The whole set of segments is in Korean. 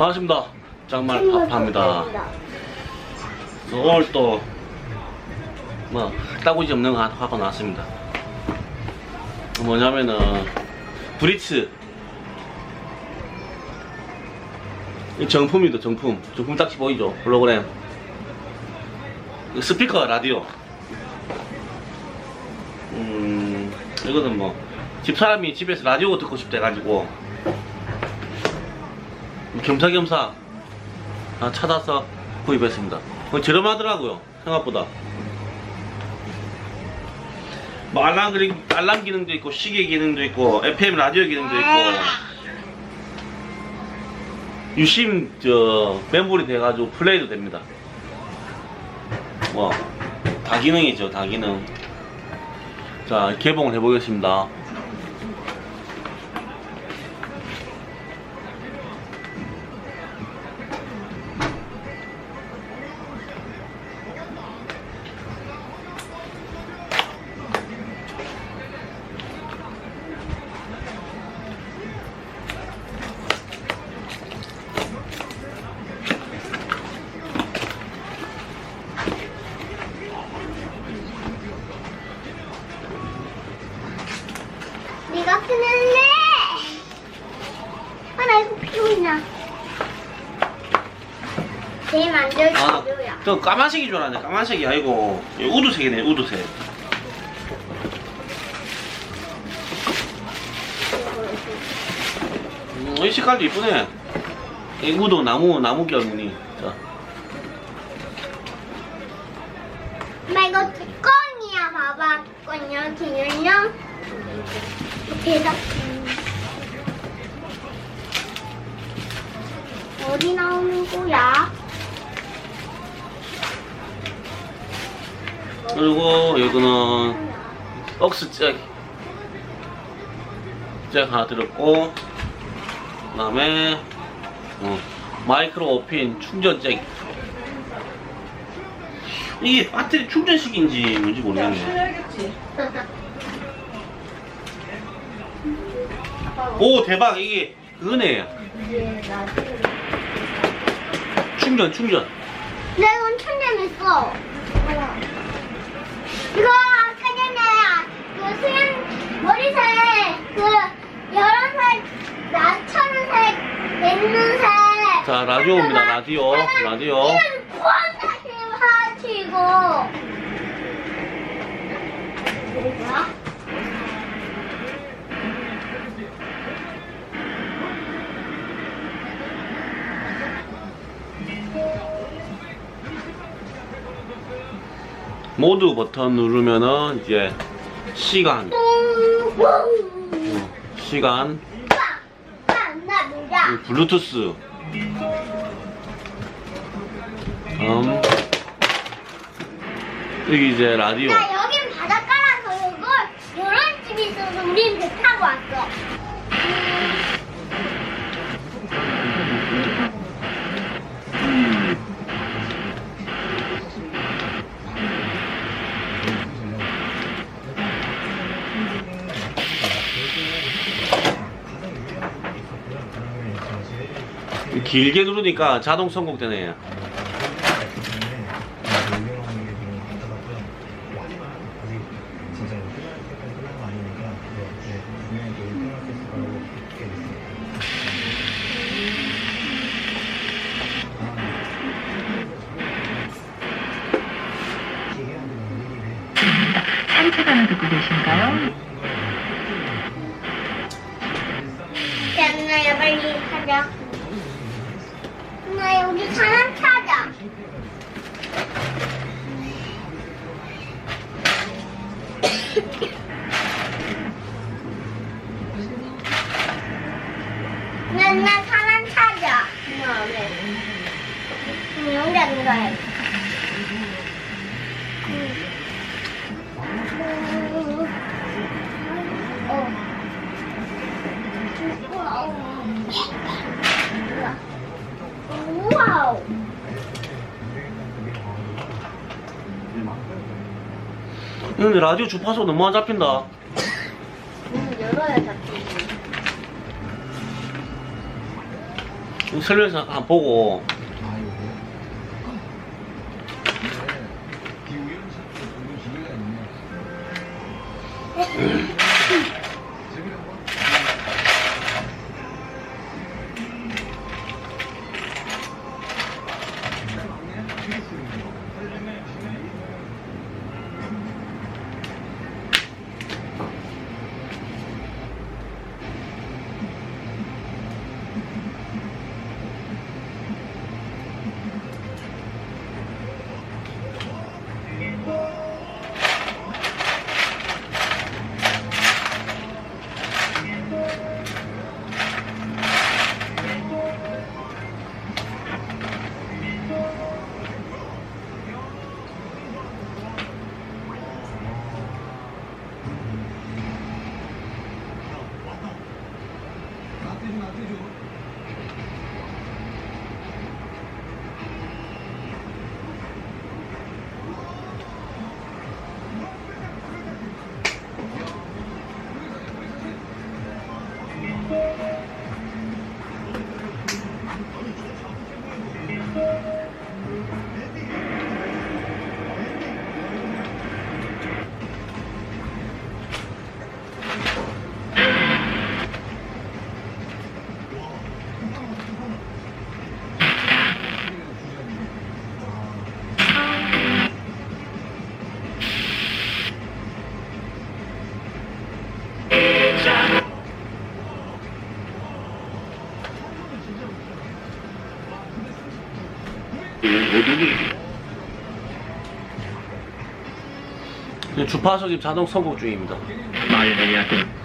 반갑습니다. 장말 파파입니다. 오늘 또, 뭐, 따구지 없는 거 하고 나왔습니다. 뭐냐면은, 브리츠. 이 정품이다, 정품. 정품 딱지 보이죠? 홀로그램. 이 스피커, 라디오. 음, 이거는 뭐, 집사람이 집에서 라디오 듣고 싶다 해가지고, 겸사겸사 아, 찾아서 구입했습니다. 어, 저렴하더라고요. 생각보다. 뭐 알람, 알람 기능도 있고 시계 기능도 있고 FM 라디오 기능도 있고 유심 저 멤버리 돼가지고 플레이도 됩니다. 뭐다 기능이죠, 다 기능. 자 개봉을 해보겠습니다. 저 까만색인 줄 알았네. 까만색이 아니고 이 우드색이네, 우드색. 음, 이 색깔도 이쁘네. 이 우드 나무 나무 결무늬. 자, 엄마 이거 뚜껑이야. 봐봐. 뚜껑 이렇게 열려. 음. 어디 나오는 거야? 그리고 이거는 억스 잭. 잭 하나 들었고, 그 다음에 어, 마이크로 오핀 충전 잭. 이게 배터리 충전식인지 뭔지 모르겠네. 오 대박 이게 그거네. 충전 충전. 내 이건 천재밌어. 이거 아까 전에 그 수영 머리색 그 여름색 나천색 앵무색 자 라디오입니다 라디오. 라디오. 하시고? 모두 버튼 누르면은 이제 시간, 시간, 블루투스, 음, 여기 이제 라디오. 야 여긴 바닷가라서 이걸 이런 집이 있어서 우린 배 타고 왔어. 길게 누르니까 자동 선곡되네. 산책 하는 듣고 계신가요? 나, 나 사람 찾아. 나 왜? 응, 여기 안 가야 돼. 와우. 근데 라디오 주파수 너무 안 잡힌다. 문 열어야 잡히지. 설명서 한번 보고 you. 지금 주파수기 자동 선곡 중입니다. 없어.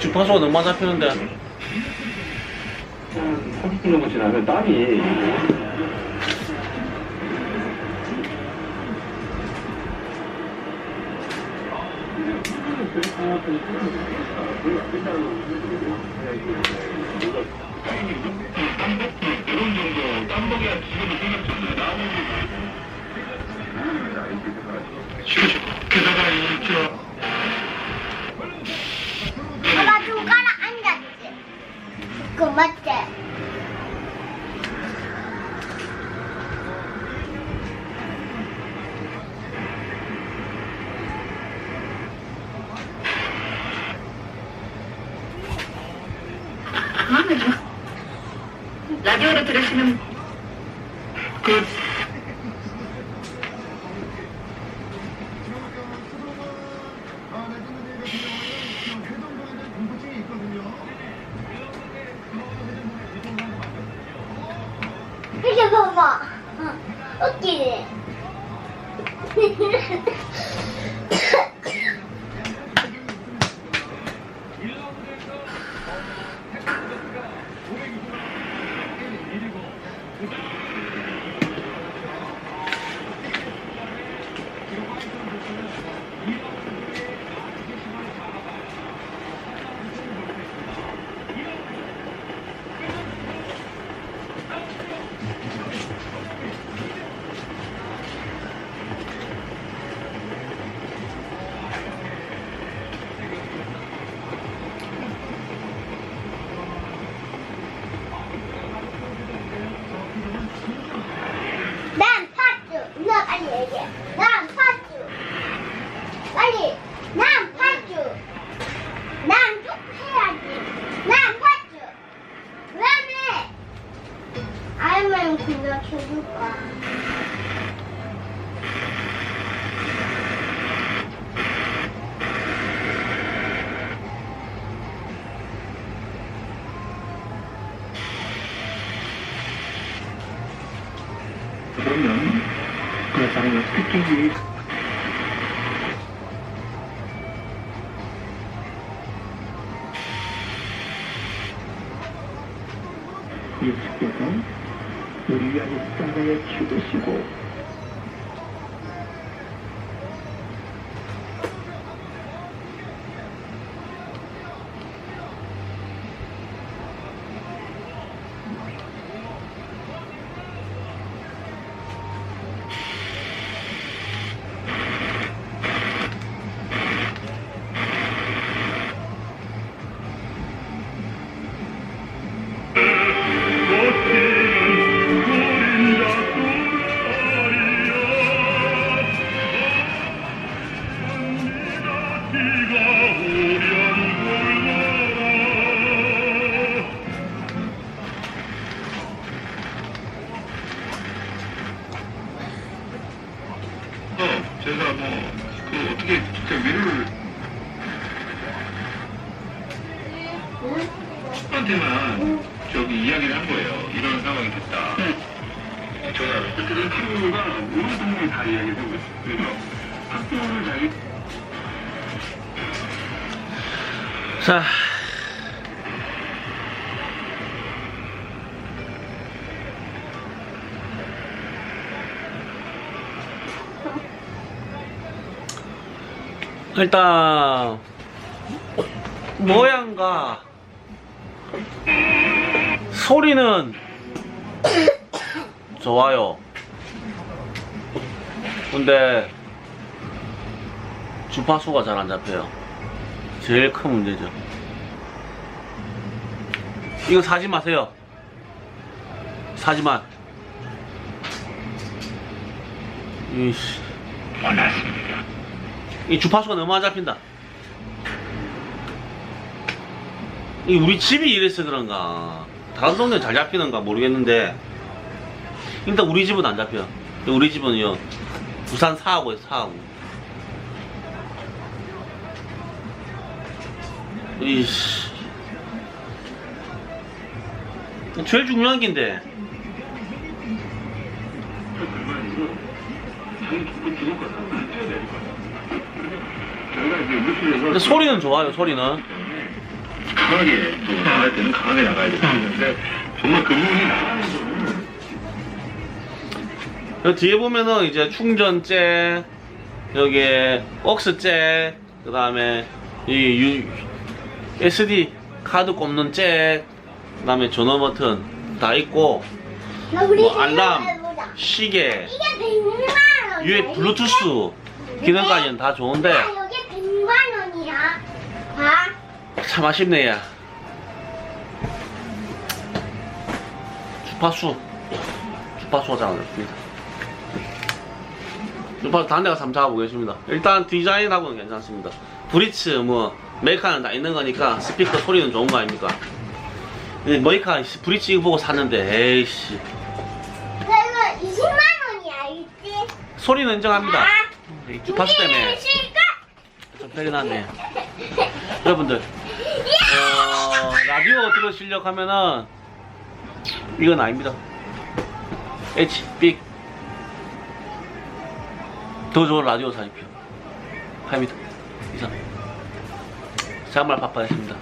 주파수가 너무 많이 잡히는데 30분 정도 지나면 땀이. 아빠 이 그러면 그 여자를 어떻게 끼지? 예수께서 우리 위하여 십자가에 죽으시고 제가 뭐, 그 어떻게 진짜 위로를 한테만 저기 이야기를 한 거예요. 이런 상황이 됐다. 제가 그때 친구가 우리 동네 다 이야기를 하고 있어요. 그래서 학교를 자기 자. 일단 모양과 소리는 좋아요. 근데 주파수가 잘 안 잡혀요. 제일 큰 문제죠. 이거 사지 마세요. 사지만. 이씨. 이 주파수가 너무 안 잡힌다. 이 우리 집이 이래서 그런가. 다른 동네는 잘 잡히는가 모르겠는데. 일단 우리 집은 안 잡혀. 우리 집은요. 부산 사하고에 사하고. 이씨. 제일 중요한 거 뉴스에서 근데 소리는 좋아요, 소리는. 강하게 또 나갈 때는 강하게 나가야 되는데 정말 그 부분이 나가는 거는 여기 뒤에 보면은 이제 충전재, 여기에 억스재, 그 다음에 이 유, SD 카드 꼽는 재, 그 다음에 전원 버튼 다 있고, 나 우리 뭐 알람, 해보자. 시계, 이게 100만 원. 유에 블루투스 기능까지는 다 좋은데 여기 100만 원이야. 봐. 참 아쉽네 야. 주파수, 주파수가 잘 안잡습니다. 주파수 다른 데 가서 한번 잡아보겠습니다. 일단 디자인하고는 괜찮습니다. 브리츠 뭐 메이카는 다 있는 거니까 스피커 소리는 좋은 거 아닙니까? 근데 메이카 이거 보고 샀는데 에이씨 나 이거 20만 원이야, 알지? 소리는 인정합니다. 아, 이 주파수 때문에? 좀 편이 났네. 여러분들, 어, 라디오 들으시려고 하면은, 이건 아닙니다. H, 빅. 더 좋은 라디오 사십시오. 합니다. 정말 바빠했습니다.